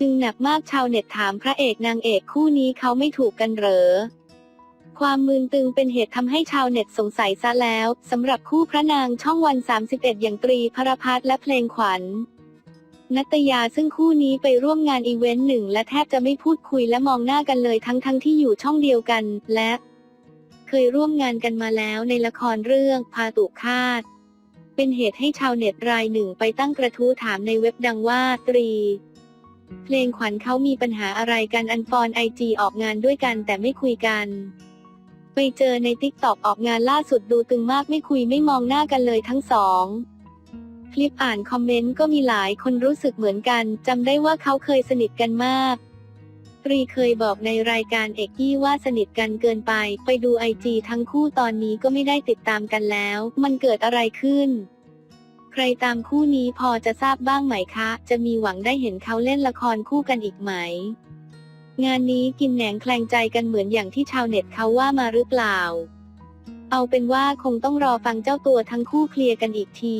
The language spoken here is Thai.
จึงหนักมากชาวเน็ตถามพระเอกนางเอกคู่นี้เขาไม่ถูกกันเหรอ ความมืนตึงเป็นเหตุทำให้ชาวเน็ตสงสัยซะแล้วสำหรับคู่พระนางช่องวัน 31 อย่างตรีพรพัฒน์และเพลงขวัญนัตยาซึ่งคู่นี้ไปร่วมงานอีเวนต์หนึ่งและแทบจะไม่พูดคุยและมองหน้ากันเลยทั้งทั้งที่อยู่ช่องเดียวกันและ เคยร่วมงานกันมาแล้วในละครเรื่องพาตุคาตเป็นเหตุให้ชาวเน็ตรายหนึ่งไปตั้งกระทู้ถามในเว็บดังว่าตรี เพลงขวัญเขามีปัญหาอะไรกันอันฟอนไอจีออกงานด้วยกันแต่ไม่คุยกัน ไปเจอในติ๊กตอกออกงานล่าสุดดูตึงมากไม่คุยไม่มองหน้ากันเลยทั้งสองคลิปอ่านคอมเมนต์ก็มีหลายคนรู้สึกเหมือนกันจำได้ว่าเขาเคยสนิทกันมากตรีเคยบอกในรายการเอกกี้ว่าสนิทกันเกินไป ไปดูไอจีทั้งคู่ตอนนี้ก็ไม่ได้ติดตามกันแล้ว มันเกิดอะไรขึ้น รตามคู่นี้พอจะทราบบ้างไหมคะ จะมีหวังได้เห็นเขาเล่นละครคู่กันอีกไหม งานนี้กินแหนงแคลงใจกันเหมือนอย่างที่ชาวเน็ตเขาว่ามาหรือเปล่า เอาเป็นว่าคงต้องรอฟังเจ้าตัวทั้งคู่เคลียร์กันอีกที